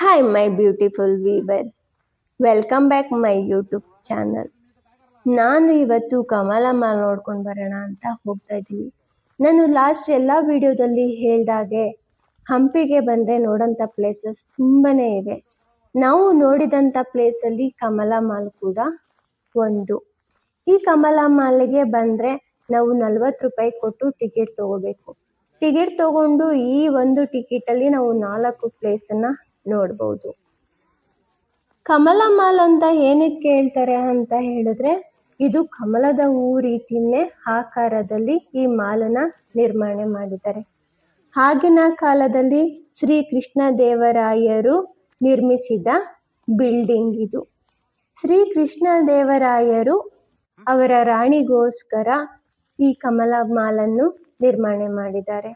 Hi my beautiful viewers welcome back my YouTube channel ನಾನು ಇವತ್ತು ಕಮಲ mall ನೋಡ್ಕೊಂಡು ಬರೋಣ ಅಂತ ಹೋಗ್ತಾ ಇದ್ದೀನಿ. ನಾನು ಲಾಸ್ಟ್ ಎಲ್ಲ ವಿಡಿಯೋದಲ್ಲಿ ಹೇಳ್ದಾಗೆ ಹಂಪಿಗೆ ಬಂದರೆ ನೋಡೋಂಥ ಪ್ಲೇಸಸ್ ತುಂಬಾ ಇವೆ. ನಾವು ನೋಡಿದಂಥ ಪ್ಲೇಸಲ್ಲಿ ಕಮಲ ಮಾಲ್ ಕೂಡ ಒಂದು. ಈ ಕಮಲ ಮಾಲ್ಗೆ ಬಂದರೆ ನಾವು ನಲ್ವತ್ತು ರೂಪಾಯಿ ಕೊಟ್ಟು ಟಿಕೆಟ್ ತಗೋಬೇಕು. ಟಿಕೆಟ್ ತಗೊಂಡು ಈ ಒಂದು ಟಿಕೆಟಲ್ಲಿ ನಾವು ನಾಲ್ಕು ಪ್ಲೇಸನ್ನು ನೋಡ್ಬೋದು. ಕಮಲ ಮಾಲ್ ಅಂತ ಏನಕ್ಕೆ ಹೇಳ್ತಾರೆ ಅಂತ ಹೇಳಿದ್ರೆ, ಇದು ಕಮಲದ ಹೂ ರೀತಿಯೇ ಆಕಾರದಲ್ಲಿ ಈ ಮಾಲನ್ನ ನಿರ್ಮಾಣ ಮಾಡಿದ್ದಾರೆ. ಆಗಿನ ಕಾಲದಲ್ಲಿ ಶ್ರೀ ಕೃಷ್ಣ ದೇವರಾಯರು ನಿರ್ಮಿಸಿದ ಬಿಲ್ಡಿಂಗ್ ಇದು. ಶ್ರೀ ಕೃಷ್ಣ ದೇವರಾಯರು ಅವರ ರಾಣಿಗೋಸ್ಕರ ಈ ಕಮಲ ಮಾಲನ್ನು ನಿರ್ಮಾಣ ಮಾಡಿದ್ದಾರೆ.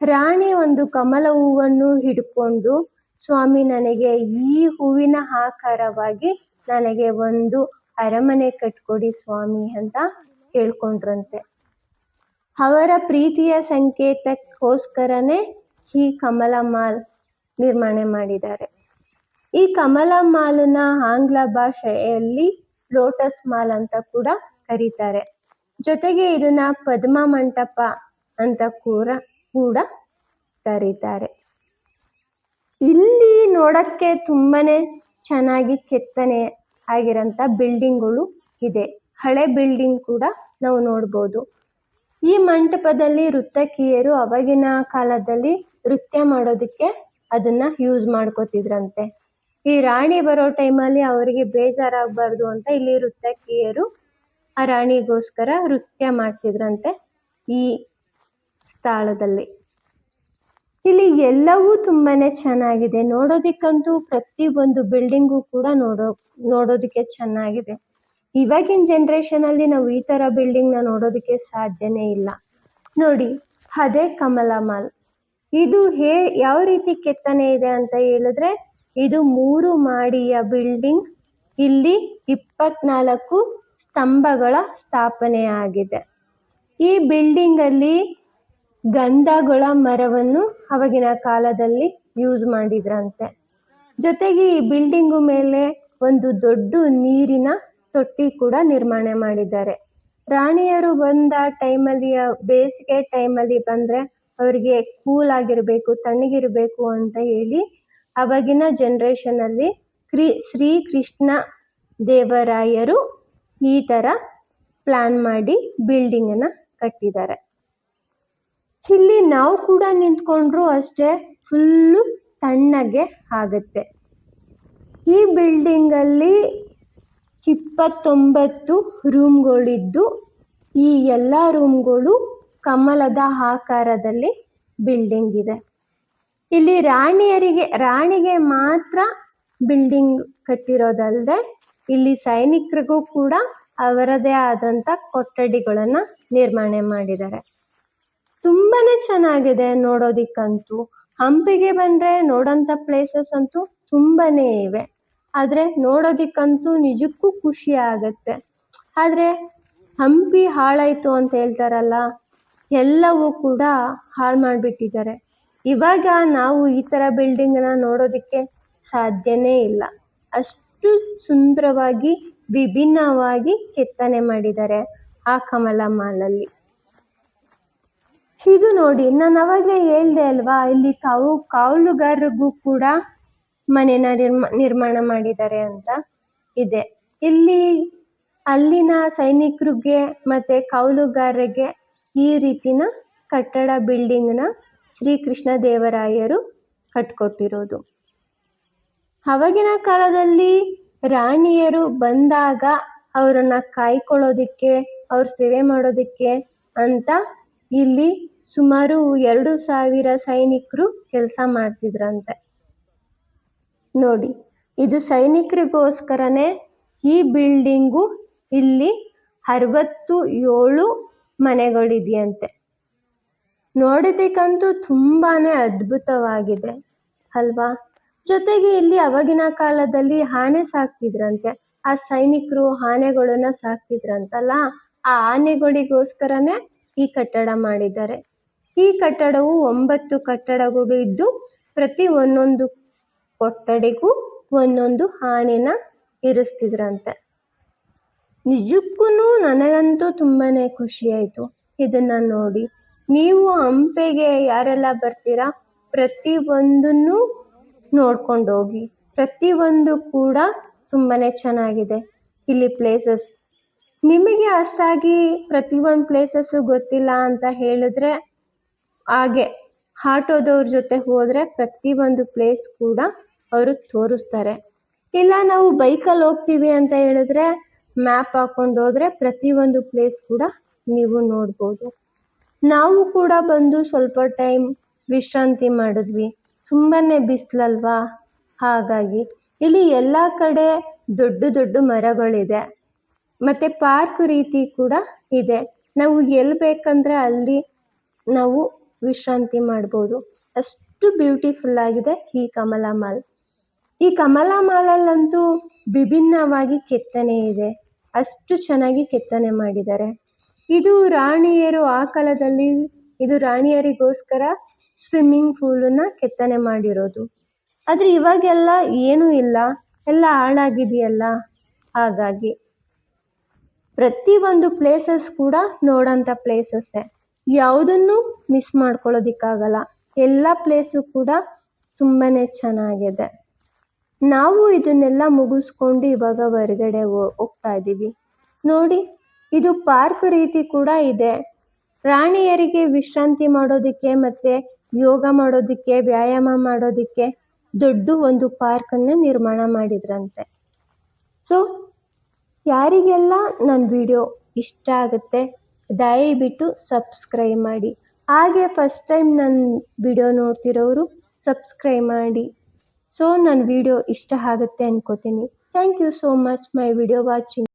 ರಾಣಿ ಒಂದು ಕಮಲ ಹೂವನ್ನು ಹಿಡ್ಕೊಂಡು ಸ್ವಾಮಿ, ನನಗೆ ಈ ಹೂವಿನ ಆಕಾರವಾಗಿ ನನಗೆ ಒಂದು ಅರಮನೆ ಕಟ್ಕೊಡಿ ಸ್ವಾಮಿ ಅಂತ ಕೇಳ್ಕೊಂಡ್ರಂತೆ ಅವರ ಪ್ರೀತಿಯ ಸಂಕೇತಕ್ಕೋಸ್ಕರನೇ ಈ ಕಮಲ ಮಾಲ್ ನಿರ್ಮಾಣ ಮಾಡಿದ್ದಾರೆ. ಈ ಕಮಲ ಮಾಲ್ನ ಆಂಗ್ಲ ಭಾಷೆಯಲ್ಲಿ ಲೋಟಸ್ ಮಾಲ್ ಅಂತ ಕೂಡ ಕರೀತಾರೆ. ಜೊತೆಗೆ ಇದನ್ನ ಪದ್ಮ ಮಂಟಪ ಅಂತ ಕೂಡ ಕೂಡ ಕರೀತಾರೆ. ಇಲ್ಲಿ ನೋಡಕ್ಕೆ ತುಂಬಾನೇ ಚೆನ್ನಾಗಿ ಕೆತ್ತನೆ ಆಗಿರಂತ ಬಿಲ್ಡಿಂಗ್ಗಳು ಇದೆ. ಹಳೆ ಬಿಲ್ಡಿಂಗ್ ಕೂಡ ನಾವು ನೋಡ್ಬೋದು. ಈ ಮಂಟಪದಲ್ಲಿ ನರ್ತಕಿಯರು ಅವಾಗಿನ ಕಾಲದಲ್ಲಿ ನೃತ್ಯ ಮಾಡೋದಕ್ಕೆ ಅದನ್ನ ಯೂಸ್ ಮಾಡ್ಕೋತಿದ್ರಂತೆ. ಈ ರಾಣಿ ಬರೋ ಟೈಮಲ್ಲಿ ಅವರಿಗೆ ಬೇಜಾರಾಗಬಾರ್ದು ಅಂತ ಇಲ್ಲಿ ನೃತ್ಯಕಿಯರು ಆ ರಾಣಿಗೋಸ್ಕರ ನೃತ್ಯ ಮಾಡ್ತಿದ್ರಂತೆ ಈ ಸ್ಥಳದಲ್ಲಿ. ಇಲ್ಲಿ ಎಲ್ಲವೂ ತುಂಬಾನೇ ಚೆನ್ನಾಗಿದೆ. ನೋಡೋದಿಕ್ಕಂತೂ ಪ್ರತಿ ಒಂದು ಬಿಲ್ಡಿಂಗು ಕೂಡ ನೋಡೋ, ನೋಡೋದಕ್ಕೆ ಚೆನ್ನಾಗಿದೆ. ಇವಾಗಿನ ಜನರೇಷನ್ ಅಲ್ಲಿ ನಾವು ಈ ತರ ಬಿಲ್ಡಿಂಗ್ನ ನೋಡೋದಕ್ಕೆ ಸಾಧ್ಯನೇ ಇಲ್ಲ. ನೋಡಿ, ಅದೇ ಕಮಲ ಮಾಲ್ ಇದು ಹೇ, ಯಾವ ರೀತಿ ಕೆತ್ತನೆ ಇದೆ ಅಂತ ಹೇಳಿದ್ರೆ, ಇದು ಮೂರು ಮಾಡಿಯ ಬಿಲ್ಡಿಂಗ್, ಇಲ್ಲಿ ಇಪ್ಪತ್ನಾಲ್ಕು ಸ್ತಂಭಗಳ ಸ್ಥಾಪನೆ ಆಗಿದೆ ಈ ಬಿಲ್ಡಿಂಗ್ ಅಲ್ಲಿ ಗಂಧಗಳ ಮರವನ್ನು ಅವಾಗಿನ ಕಾಲದಲ್ಲಿ ಯೂಸ್ ಮಾಡಿದ್ರಂತೆ. ಜೊತೆಗೆ ಈ ಬಿಲ್ಡಿಂಗು ಮೇಲೆ ಒಂದು ದೊಡ್ಡ ನೀರಿನ ತೊಟ್ಟಿ ಕೂಡ ನಿರ್ಮಾಣ ಮಾಡಿದ್ದಾರೆ. ರಾಣಿಯರು ಬಂದ ಟೈಮಲ್ಲಿ ಬೇಸಿಗೆ ಟೈಮಲ್ಲಿ ಬಂದರೆ ಅವರಿಗೆ ಕೂಲ್ ಆಗಿರಬೇಕು, ತಣ್ಣಗಿರಬೇಕು ಅಂತ ಹೇಳಿ ಅವಾಗಿನ ಜನ್ರೇಷನಲ್ಲಿ ಕ್ರಿ, ಶ್ರೀ ಕೃಷ್ಣ ದೇವರಾಯರು ಈ ಥರ ಪ್ಲಾನ್ ಮಾಡಿ ಬಿಲ್ಡಿಂಗನ್ನು ಕಟ್ಟಿದ್ದಾರೆ. ಇಲ್ಲಿ ನಾವು ಕೂಡ ನಿಂತ್ಕೊಂಡ್ರು ಅಷ್ಟೇ ಫುಲ್ಲು ತಣ್ಣಗೆ ಆಗುತ್ತೆ. ಈ ಬಿಲ್ಡಿಂಗ್ ಅಲ್ಲಿ ಇಪ್ಪತ್ತೊಂಬತ್ತು ರೂಮ್ಗಳಿದ್ದು, ಈ ಎಲ್ಲ ರೂಮ್ಗಳು ಕಮಲದ ಆಕಾರದಲ್ಲಿ ಬಿಲ್ಡಿಂಗ್ ಇದೆ. ಇಲ್ಲಿ ರಾಣಿಯರಿಗೆ, ರಾಣಿಗೆ ಮಾತ್ರ ಬಿಲ್ಡಿಂಗ್ ಕಟ್ಟಿರೋದಲ್ಲದೆ ಇಲ್ಲಿ ಸೈನಿಕರಿಗೂ ಕೂಡ ಅವರದೇ ಆದಂತ ಕೊಠಡಿಗಳನ್ನು ನಿರ್ಮಾಣ ಮಾಡಿದ್ದಾರೆ. ತುಂಬಾನೇ ಚೆನ್ನಾಗಿದೆ ನೋಡೋದಿಕ್ಕಂತೂ. ಹಂಪಿಗೆ ಬಂದ್ರೆ ನೋಡೋಂಥ ಪ್ಲೇಸಸ್ ಅಂತೂ ತುಂಬಾನೇ ಇವೆ. ಆದ್ರೆ ನೋಡೋದಿಕ್ಕಂತೂ ನಿಜಕ್ಕೂ ಖುಷಿ ಆಗತ್ತೆ. ಆದ್ರೆ ಹಂಪಿ ಹಾಳಾಯ್ತು ಅಂತ ಹೇಳ್ತಾರಲ್ಲ, ಎಲ್ಲವೂ ಕೂಡ ಹಾಳು ಮಾಡಿಬಿಟ್ಟಿದ್ದಾರೆ. ಇವಾಗ ನಾವು ಈ ಥರ ಬಿಲ್ಡಿಂಗ್ನ ನೋಡೋದಕ್ಕೆ ಸಾಧ್ಯನೇ ಇಲ್ಲ. ಅಷ್ಟು ಸುಂದರವಾಗಿ, ವಿಭಿನ್ನವಾಗಿ ಕೆತ್ತನೆ ಮಾಡಿದ್ದಾರೆ ಆ ಕಮಲ ಮಾಲಲ್ಲಿ. ಇದು ನೋಡಿ, ನಾನು ಅವಾಗಲೇ ಹೇಳ್ದೆ ಅಲ್ವಾ, ಇಲ್ಲಿ ಕಾವು ಕಾವಲುಗಾರರಿಗೂ ಕೂಡ ಮನೆನ ನಿರ್ಮ, ನಿರ್ಮಾಣ ಮಾಡಿದ್ದಾರೆ ಅಂತ ಇದೆ. ಇಲ್ಲಿ ಅಲ್ಲಿನ ಸೈನಿಕರಿಗೆ ಮತ್ತೆ ಕಾವಲುಗಾರರಿಗೆ ಈ ರೀತಿನ ಕಟ್ಟಡ ಬಿಲ್ಡಿಂಗ್ನ ಶ್ರೀ ಕೃಷ್ಣ ದೇವರಾಯರು ಕಟ್ಕೊಟ್ಟಿರೋದು. ಅವಾಗಿನ ಕಾಲದಲ್ಲಿ ರಾಣಿಯರು ಬಂದಾಗ ಅವರನ್ನ ಕಾಯ್ಕೊಳ್ಳೋದಿಕ್ಕೆ, ಅವ್ರ ಸೇವೆ ಮಾಡೋದಿಕ್ಕೆ ಅಂತ ಇಲ್ಲಿ ಸುಮಾರು ಎರಡು ಸಾವಿರ ಸೈನಿಕರು ಕೆಲಸ ಮಾಡ್ತಿದ್ರಂತೆ. ನೋಡಿ, ಇದು ಸೈನಿಕರಿಗೋಸ್ಕರನೇ ಈ ಬಿಲ್ಡಿಂಗು ಇಲ್ಲಿ ಅರವತ್ತು ಏಳು ಮನೆಗಳಿದೆಯಂತೆ. ನೋಡೋದಕ್ಕಂತೂ ತುಂಬಾನೇ ಅದ್ಭುತವಾಗಿದೆ, ಅಲ್ವಾ? ಜೊತೆಗೆ ಇಲ್ಲಿ ಅವಾಗಿನ ಕಾಲದಲ್ಲಿ ಆನೆ ಸಾಕ್ತಿದ್ರಂತೆ. ಆ ಸೈನಿಕರು ಆನೆಗಳನ್ನ ಸಾಕ್ತಿದ್ರಂತಲ್ಲ, ಆ ಆನೆಗಳಿಗೋಸ್ಕರನೇ ಈ ಕಟ್ಟಡ ಮಾಡಿದ್ದಾರೆ. ಈ ಕಟ್ಟಡವು ಒಂಬತ್ತು ಕಟ್ಟಡಗಳು ಇದ್ದು, ಪ್ರತಿ ಒಂದೊಂದು ಕೊಠಡಿಗೂ ಒಂದೊಂದು ಆನೆನ ಇರಿಸ್ತಿದ್ರಂತೆ. ನಿಜಕ್ಕೂ ನನಗಂತೂ ತುಂಬಾನೇ ಖುಷಿ ಆಯಿತು ಇದನ್ನ ನೋಡಿ. ನೀವು ಹಂಪೆಗೆ ಯಾರೆಲ್ಲ ಬರ್ತೀರಾ, ಪ್ರತಿ ಒಂದನ್ನು ನೋಡ್ಕೊಂಡು ಹೋಗಿ ಪ್ರತಿ ಒಂದು ಕೂಡ ತುಂಬಾನೇ ಚೆನ್ನಾಗಿದೆ. ಇಲ್ಲಿ ಪ್ಲೇಸಸ್ ನಿಮಗೆ ಅಷ್ಟಾಗಿ ಪ್ರತಿಯೊಂದು ಪ್ಲೇಸಸ್ಸು ಗೊತ್ತಿಲ್ಲ ಅಂತ ಹೇಳಿದ್ರೆ ಹಾಗೆ ಆಟೋದವ್ರ ಜೊತೆ ಹೋದರೆ ಪ್ರತಿಯೊಂದು ಪ್ಲೇಸ್ ಕೂಡ ಅವರು ತೋರಿಸ್ತಾರೆ. ಇಲ್ಲ ನಾವು ಬೈಕಲ್ಲಿ ಹೋಗ್ತೀವಿ ಅಂತ ಹೇಳಿದ್ರೆ ಮ್ಯಾಪ್ ಹಾಕೊಂಡು ಹೋದ್ರೆ ಪ್ರತಿಯೊಂದು ಪ್ಲೇಸ್ ಕೂಡ ನೀವು ನೋಡ್ಬೋದು. ನಾವು ಕೂಡ ಬಂದು ಸ್ವಲ್ಪ ಟೈಮ್ ವಿಶ್ರಾಂತಿ ಮಾಡಿದ್ವಿ. ತುಂಬಾ ಬಿಸಿಲಲ್ವಾ? ಹಾಗಾಗಿ ಇಲ್ಲಿ ಎಲ್ಲ ಕಡೆ ದೊಡ್ಡ ದೊಡ್ಡ ಮರಗಳಿದೆ. ಮತ್ತೆ ಪಾರ್ಕ್ ರೀತಿ ಕೂಡ ಇದೆ. ನಾವು ಎಲ್ಲಿ ಬೇಕಂದರೆ ಅಲ್ಲಿ ನಾವು ವಿಶ್ರಾಂತಿ ಮಾಡ್ಬೋದು. ಅಷ್ಟು ಬ್ಯೂಟಿಫುಲ್ ಆಗಿದೆ ಈ ಕಮಲ ಮಾಲ್. ಈ ಕಮಲ ಮಾಲಲ್ಲಂತೂ ವಿಭಿನ್ನವಾಗಿ ಕೆತ್ತನೆ ಇದೆ. ಅಷ್ಟು ಚೆನ್ನಾಗಿ ಕೆತ್ತನೆ ಮಾಡಿದ್ದಾರೆ. ಇದು ರಾಣಿಯರು ಆ ಕಾಲದಲ್ಲಿ, ಇದು ರಾಣಿಯರಿಗೋಸ್ಕರ ಸ್ವಿಮ್ಮಿಂಗ್ ಪೂಲನ್ನ ಕೆತ್ತನೆ ಮಾಡಿರೋದು. ಆದರೆ ಇವಾಗೆಲ್ಲ ಏನೂ ಇಲ್ಲ. ಎಲ್ಲ ಹಾಳಾಗಿದೆಯಲ್ಲ. ಹಾಗಾಗಿ ಪ್ರತಿಯೊಂದು ಪ್ಲೇಸಸ್ ಕೂಡ ನೋಡೋಂಥ ಪ್ಲೇಸಸ್ಸೇ ಯಾವುದನ್ನು ಮಿಸ್ ಮಾಡ್ಕೊಳ್ಳೋದಿಕ್ಕಾಗಲ್ಲ. ಎಲ್ಲ ಪ್ಲೇಸು ಕೂಡ ತುಂಬಾನೇ ಚೆನ್ನಾಗಿದೆ. ನಾವು ಇದನ್ನೆಲ್ಲ ಮುಗಿಸ್ಕೊಂಡು ಇವಾಗ ಹೊರಗಡೆ ಹೋಗ್ತಾ ಇದ್ದೀವಿ. ನೋಡಿ, ಇದು ಪಾರ್ಕ್ ರೀತಿ ಕೂಡ ಇದೆ. ರಾಣಿಯರಿಗೆ ವಿಶ್ರಾಂತಿ ಮಾಡೋದಕ್ಕೆ ಮತ್ತೆ ಯೋಗ ಮಾಡೋದಕ್ಕೆ, ವ್ಯಾಯಾಮ ಮಾಡೋದಕ್ಕೆ ದೊಡ್ಡ ಒಂದು ಪಾರ್ಕನ್ನು ನಿರ್ಮಾಣ ಮಾಡಿದ್ರಂತೆ. ಸೊ ಯಾರಿಗೆಲ್ಲ ನನ್ನ ವಿಡಿಯೋ ಇಷ್ಟ ಆಗುತ್ತೆ, ದಯವಿಟ್ಟು ಸಬ್ಸ್ಕ್ರೈಬ್ ಮಾಡಿ. ಹಾಗೆ ಫಸ್ಟ್ ಟೈಮ್ ನನ್ನ ವಿಡಿಯೋ ನೋಡ್ತಿರೋರು ಸಬ್ಸ್ಕ್ರೈಬ್ ಮಾಡಿ. ಸೊ ನನ್ನ ವಿಡಿಯೋ ಇಷ್ಟ ಆಗುತ್ತೆ ಅನ್ಕೋತೀನಿ. Thank you so much my video watching